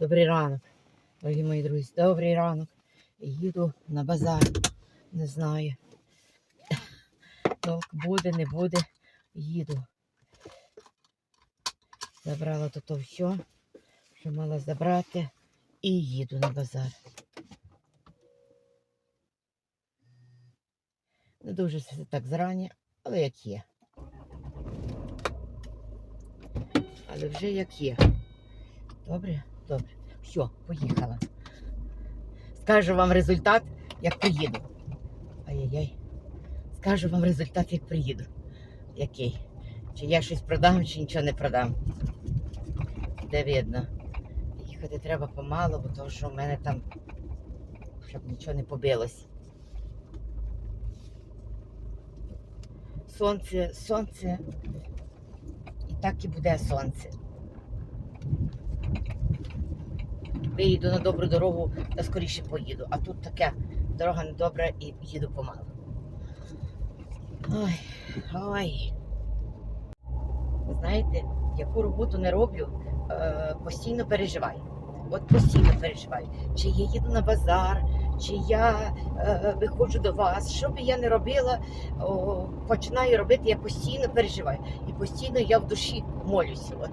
Добрий ранок, дорогі мої друзі. Добрий ранок. Їду на базар. Не знаю. Толк буде, не буде. Їду. Забрала тут все, що мала забрати, і їду на базар. Не дуже все так зрані, але як є. Але вже як є. Добре, добре. Все, поїхала. Скажу вам результат, як приїду. Ай-яй-яй. Скажу вам результат, як приїду. Який? Чи я щось продам, чи нічого не продам. Де видно. Їхати треба помало, бо тому що в мене там, щоб нічого не побилось. Сонце, сонце. І так і буде сонце. Виїду на добру дорогу та скоріше поїду. А тут таке дорога недобра і їду помалу. Ой, ой. Знаєте, яку роботу не роблю, е, постійно переживаю. От постійно переживаю. Чи я їду на базар, чи я е, виходжу до вас. Що би я не робила, о, починаю робити, я постійно переживаю. І постійно я в душі молюся. От.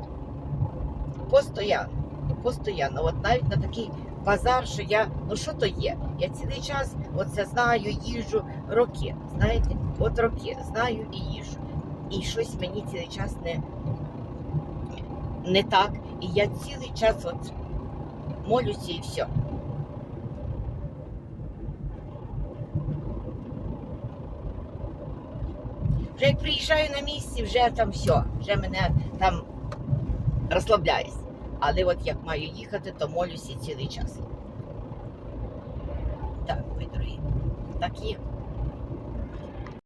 Постоянно. Постоянно. От навіть на такий базар, що я, ну що то є? Я цілий час оце знаю, їжу роки. Знаєте, от роки знаю і їжу. І щось мені цілий час не, не так. І я цілий час от молюся і все. Вже як приїжджаю на місці, вже там все, вже мене там розслабляюсь. Але от як маю їхати, то молюся цілий час. Так, мої дорогі, так є.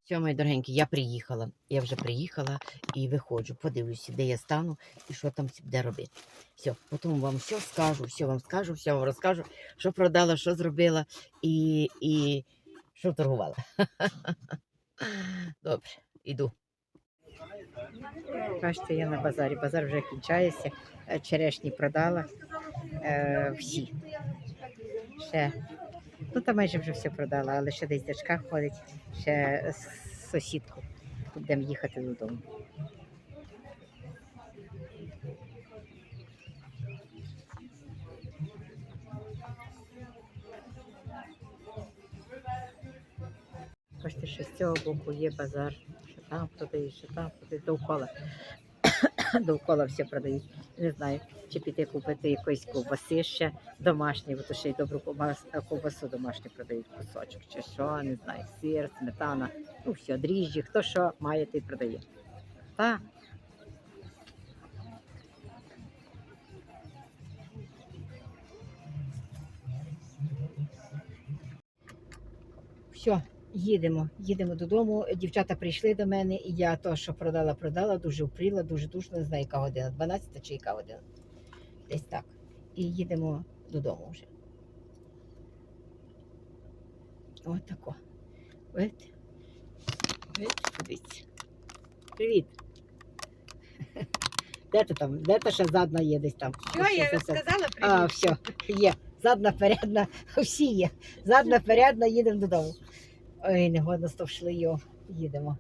Все, мої дорогенькі, я приїхала. Я вже приїхала і виходжу, подивлюся, де я стану і що там буде робити. Все, потім вам все скажу, все вам скажу, все вам розкажу, що продала, що зробила і, і що торгувала. Добре, іду. Бачите, я на базарі. Базар вже кінчається. Е, Черешні продала е, всі. Ще, ну там майже вже все продала, але ще десь дочка ходить, ще сусідку. Будемо їхати додому. Бачите, що з цього боку є базар, там продають, що там продають, довкола. довкола все продають. Не знаю, чи піти купити якоїсь ковбаси ще домашні, бо то ще й добру ковбас- ковбасу домашню продають кусочок, чи що, не знаю, сир, сметана, ну все, дріжджі, хто що має, той продає. Та. Все, їдемо, їдемо додому. Дівчата прийшли до мене, і я то, що продала, продала, дуже впріла, дуже дуже не знаю, яка година, 12 чи яка година. Десь так. І їдемо додому вже. Ось тако. Видите? Видите? Подивіться. Привіт. Де ти там? Де та ще задна є десь там? Що я Ось це- сказала а, привіт? все, є. Задна, передна, всі є. Задна, передна, їдемо додому. Ой, негодно стовшли його. Їдемо.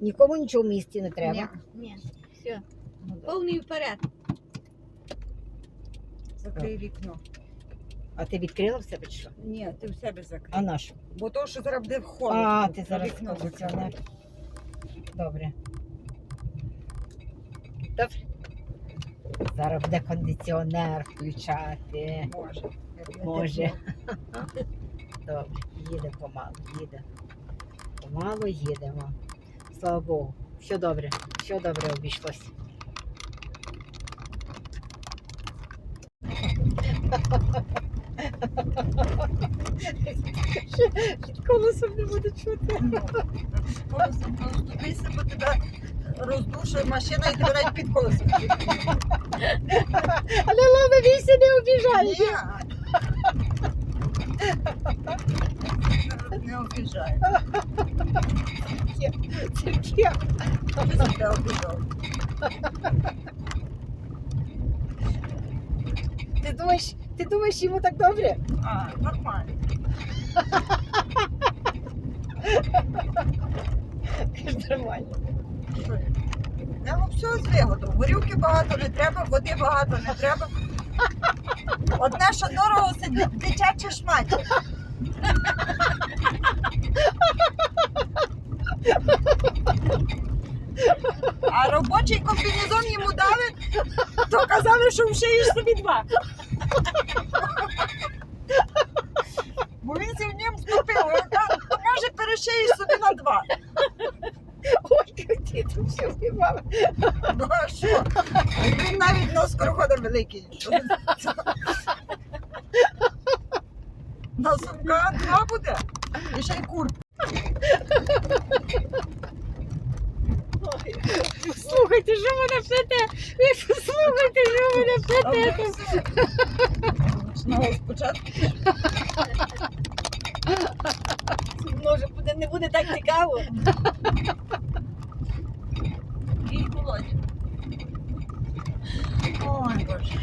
Нікому нічого в місті не треба. Ні, ні, все, Ну, повний вперед. Закрий вікно. А ти відкрила в себе чи що? Ні, ти в себе закрий. А на що? Бо то, що зараз буде холодно. А, ти зараз вікно кондиціонер. Добре. Добре. Зараз буде кондиціонер включати. Може. Може. Добре, їде помалу, їде. Помалу їдемо. Слава Богу. Все добре, все добре обійшлося. Під колесом не буде чути. Колесом розступися, бо тебе роздушує машина і тебе навіть під колесом. Але ладно, вісі не обіжай. Не обіжай. Таке. Ти обіжав. Ти думаєш, ти думаєш йому так добре? А, нормально. Нормально. Я? Ну все з вигоду. Горілки багато не треба, води багато не треба. Одне, що дорого, це ди- дитячі шматі. А робочий комбінезон йому дали, то казали, що вшиєш собі два. Бо він в нім вступив. Кажу, «То, може перешиєш собі на два. Ой, ти тут все вбивала. Ну а що? Він навіть на скорохода великий. На сумка два буде. І ще й кур. Слухайте, що мене пшете? Ви послухайте, що мене пшете? Знову спочатку. Може, буде, так цікаво. І Володя. Ой, Боже.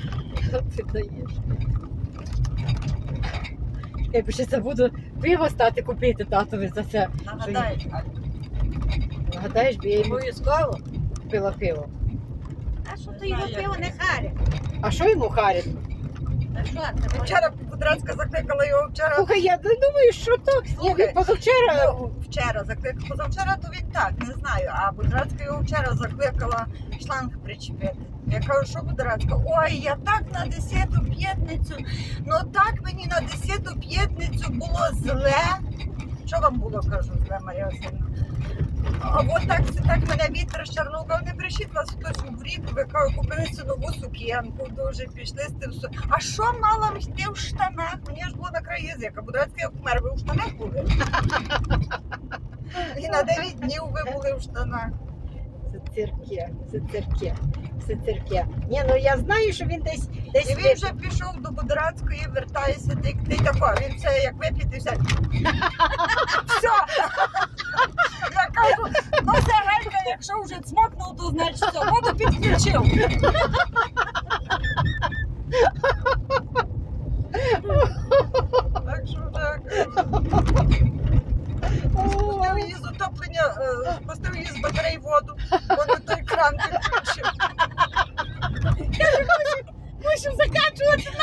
Ти даєш. Я б ще забуду пиво стати купити татові за це. Нагадай, Нагадаєш, бо я йому Обов'язково. купила пиво. А що ти його пиво не харя? А що йому харить? Та що ти? вчора Кудрацька закликала його вчора. Слухай, я не думаю, що то. Слухай, він позавчора. Ну, вчора закликала. Позавчора то він так, не знаю. А Будрацька його вчора закликала шланг причепити. Я кажу, що Будрацька? Ой, я так на десяту п'ятницю. Ну так мені на десяту п'ятницю було зле. Що вам було, кажу, зле, Марія Васильівна? От так, так мене вітер з кажу, не прийшли вас хтось в рік, ви купили цю нову сукенку, дуже пішли з тим. А що мала йти в штанах? Мені ж було на краю язика. Будрацька як вмер, ви в штанах були? І на 9 днів ви були в штанах. Цирке, це цирке, це цирке. Ні, ну я знаю, що він десь десь. І він вже пішов до Будрацької, вертається, ти, ти тако, він все як вип'є, все. Все. Я кажу, ну це гелька, якщо вже цмокнув, то значить все, воду підключив. Так що так. Спустив її з отоплення, е, спустив її з батарей воду, воно той кран підключив. Мусимо закачувати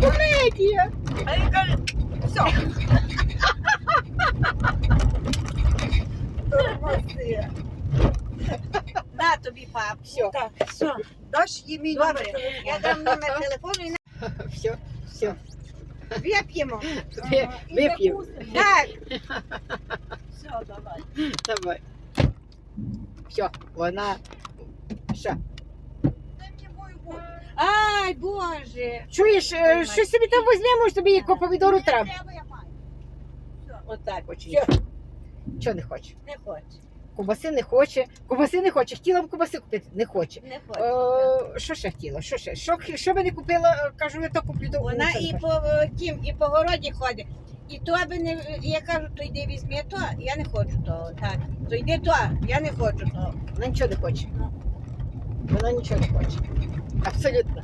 комедія. А він каже, все. Тормози. На тобі, пап. Все, Так, все. Даш їй мій номер Добре, номер телефону і все, все. вип'ємо. Ви- Вип'ємо. Так, Все, давай. Давай. Все, вона. Що? Дай мені мою воду. ай, Боже. Чуєш, е, щось собі там візьмемо, тобі яку помідору Ні, треба. треба, я маю. Отак. Все, Чого не хоче? не хоче. Кубаси не хоче. Кубаси не хоче. Хотіла б кубаси купити, не хоче. Не хоче. Е, що ще хотіла? Що ще? Що, що би не купила, кажу, я то куплю до Вона і по е, тім, і по городі ходить. І то би не я кажу, то йди візьми то, я не хочу того. Так, то йди то, я не хочу того. Вона нічого не хоче. Ну. Вона нічого не хоче. Абсолютно.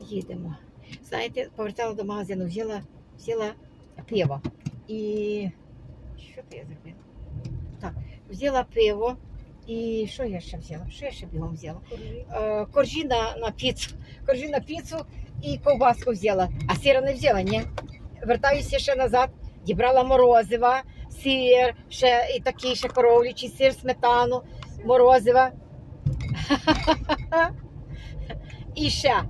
Їдемо. Знаєте, повертала до магазину, взяла, взяла пиво. І що то я зробила? Так, взяла пиво. І що я ще взяла? Що я ще бігом взяла? Е, коржі на, на піцу. Коржі на піцу і ковбаску взяла. А сира не взяла, ні. Вертаюся ще назад, дібрала морозива, сир, ще і такий ще коровлячий сир, сметану, морозива. І ще,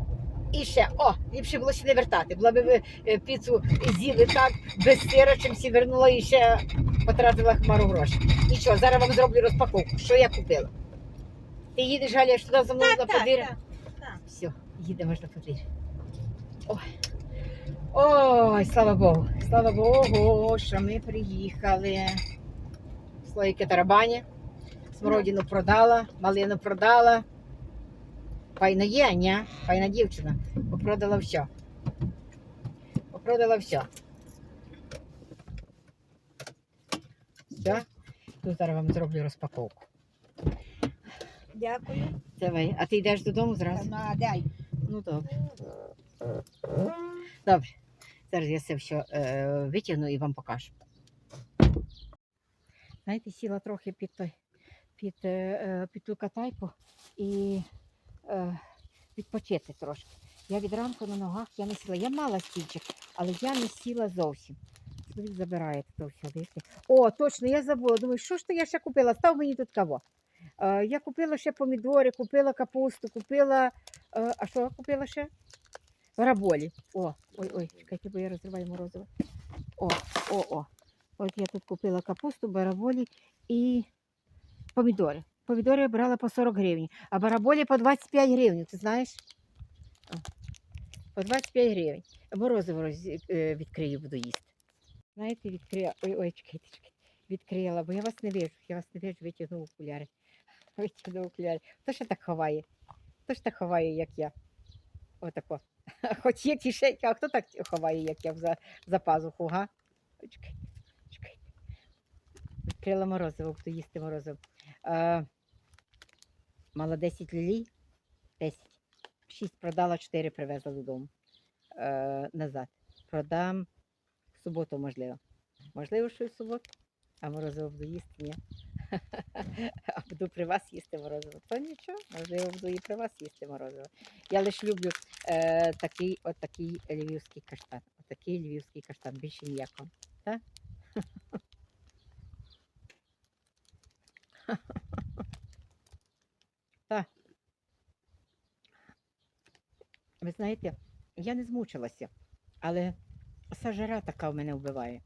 і ще. О, ліпше було ще не вертати. Була б ви е, піцу з'їли так, без сира, чим всі вернула і ще потратила хмару грошей. Нічого, зараз вам зроблю розпаковку. Що я купила? Ти їдеш, Галя, аж туди за мною на подвір'я? так. Все, їдемо ж на подвір'я. Ой. Ой, слава Богу. Слава Богу, що ми приїхали. Слоїки тарабані. Смородину продала, малину продала. Файна є, ні? Файна дівчина. Попродала все. Попродала все. Все. Тут зараз вам зроблю розпаковку. Дякую. Давай, а ти йдеш додому зразу? Ну, дай. Ну добре. Добре. Зараз я це все е, витягну і вам покажу. Знаєте, сіла трохи під той, під, е, е, під ту катайку і відпочити трошки. Я від ранку на ногах я не сіла. Я мала стільчик, але я не сіла зовсім. Чоловік забирає то все. О, точно, я забула. Думаю, що ж то я ще купила? Став мені тут кого. Е, я купила ще помідори, купила капусту, купила. Е, а що я купила ще? Раболі. О, ой, ой, чекайте, бо я розриваю морозиво. О, о, о. От я тут купила капусту, бараболі і помідори. Помідори я брала по 40 гривень, а бараболі по 25 гривень, ти знаєш? По 25 гривень. Морозиво роз... відкрию, буду їсти. Знаєте, відкрила. Ой, ой, чекайте, чекайте. Відкрила, бо я вас не вижу. Я вас не вижу, витягну окуляри. Витягну окуляри. Хто ще так ховає? Хто ж так ховає, як я? Отако. Хоч є кишенька, а хто так ховає, як я за, за пазуху, га? Ой, Чекай, чекай. Відкрила морозиво, буду їсти морозиво. Мала 10 лілій, 10. 6 продала, 4 привезла додому. Е, назад. Продам в суботу, можливо. Можливо, що в суботу. А морозиво буду їсти, ні. А буду при вас їсти морозиво. То нічого, можливо, буду і при вас їсти морозиво. Я лише люблю е, такий, от такий львівський каштан. Отакий львівський каштан, більше ніякого. Так? Так. Ви знаєте, я не змучилася, але ця жара така в мене вбиває.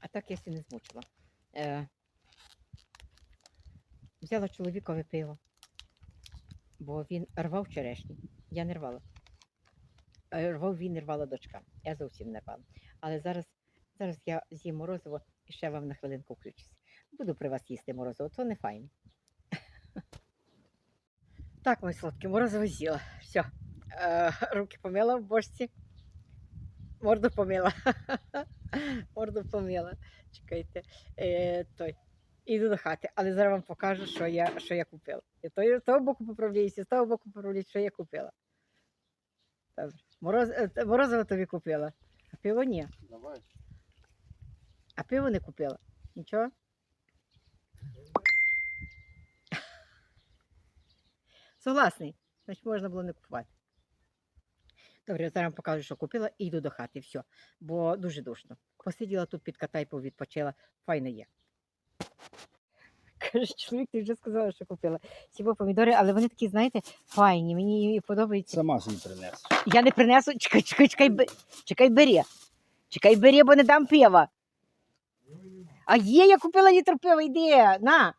А так я ся не змучила. Е, взяла чоловікове пиво, бо він рвав черешню. Я не рвала. Е, Рвав він, рвала дочка. Я зовсім не рвала. Але зараз, зараз я з'їм морозиво і ще вам на хвилинку включуся. Буду при вас їсти морозиво, то не файно. Так, мої сладкі, морозиво з'їла. Все. Е, руки помила в бошці. Морду помила. Морду помила. Чекайте. Е, той. Іду до хати, але зараз вам покажу, що я, що я купила. Я то, з того боку поправляюся, з того боку поправляюся, що я купила. Добре. Мороз, е, морозиво тобі купила. А пиво ні. Давай. А пиво не купила. Нічого? Согласний. Значить, можна було не купувати. Добре, я зараз вам покажу, що купила, і йду до хати. Все. Бо дуже душно. Посиділа тут під катайпу, відпочила. Файно є. Каже, чоловік, ти вже сказала, що купила. Ці помідори, але вони такі, знаєте, файні. Мені подобаються. Сама собі принесу. Я не принесу. Чекай, чекай, чекай, бе- чекай, бери. Чекай, бери, бо не дам пива. А є, я купила літр пива, йди, на.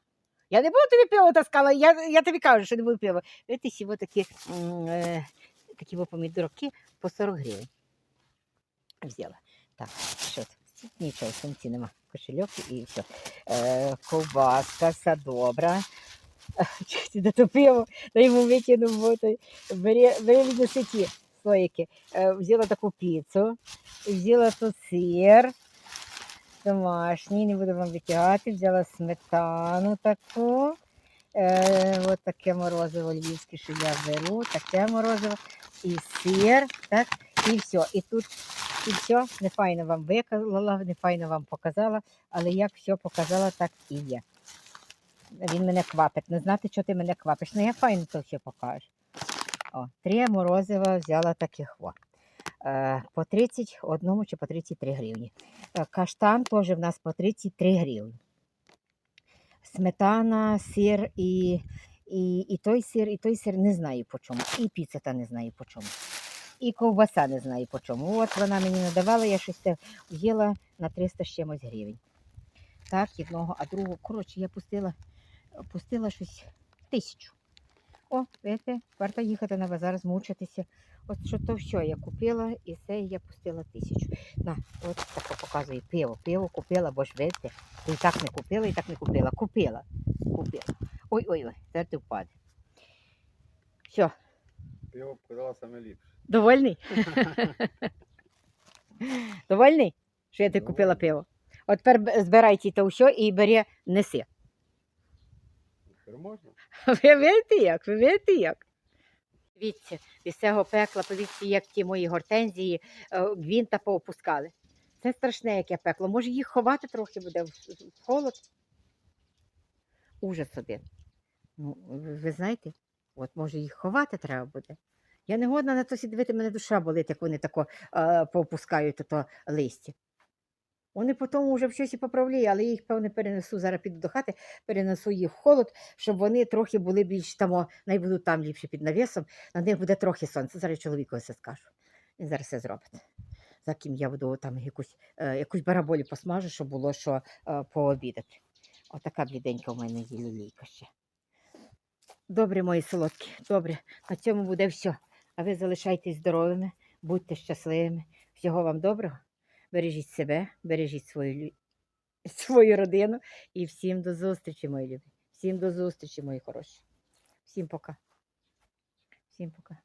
Я не буду тобі пиво таскала, я, я тобі кажу, що не буду пива. Видите, сі такі, е, такі помідорки по 40 гривень. Взяла. Так, що тут? Нічого, сумці нема. Кошельок і все. Е, ковбаска, все добре. Чекайте, де то пиво, та йому викинув, той бери, бери слоїки. Е, взяла таку піцу, взяла тут сир домашній, не буду вам витягати, взяла сметану таку. Е, от таке морозиво львівське, що я беру, таке морозиво, і сир, так, і все. І тут і все, не файно вам виклала, не файно вам показала, але як все показала, так і є. Він мене квапить. Не знати, що ти мене квапиш. Ну я файно то все покажу. О, три морозива взяла таких. О. Е, по 31 чи по 33 гривні. Е, Каштан теж в нас по 33 гривні. Сметана, сир і, і, і той сир, і той сир не знаю по чому. І піца та не знаю по чому. І ковбаса не знаю по чому. От вона мені надавала, я щось взяла на 300 з чимось гривень. Так, одного, а другого. Коротше, я пустила, пустила щось тисячу. О, видите, варто їхати на базар, змучитися. От що то все я купила і це я пустила тисячу. На, от так показує пиво. Пиво купила, бо ж видите, і так не купила, і так не купила. Купила. Купила. Ой-ой-ой, зараз ти впаде. Все, Пиво показала саме ліпше. довольний? довольний, що я тобі купила пиво? От тепер б- збирай ті то все і бери, неси. Можна? Ви видите як? Ви видите як? Дивіться, від цього пекла, подивіться, як ті мої гортензії е, гвінта поопускали. Це страшне, яке пекло. Може їх ховати трохи буде в, холод? Ужас один. Ну, ви знаєте, от може їх ховати треба буде. Я не годна на то сидіти, мене душа болить, як вони тако е, поопускають то листя. Вони потім вже в щось і поправляють, але я їх, певне, перенесу. Зараз піду до хати, перенесу їх в холод, щоб вони трохи були більш там, най будуть там ліпше під навісом, на них буде трохи сонця. Зараз чоловікові все скажу. Він зараз все зробить. За ким я буду там якусь, е, якусь бараболі посмажу, щоб було що е, пообідати. Отака бліденька в мене є лілійка ще. Добре, мої солодкі, добре. На цьому буде все. А ви залишайтесь здоровими, будьте щасливими. Всього вам доброго. Бережіть себе, бережіть свою, свою родину і всім до зустрічі, мої любі. Всім до зустрічі, мої хороші. Всім пока. Всім пока.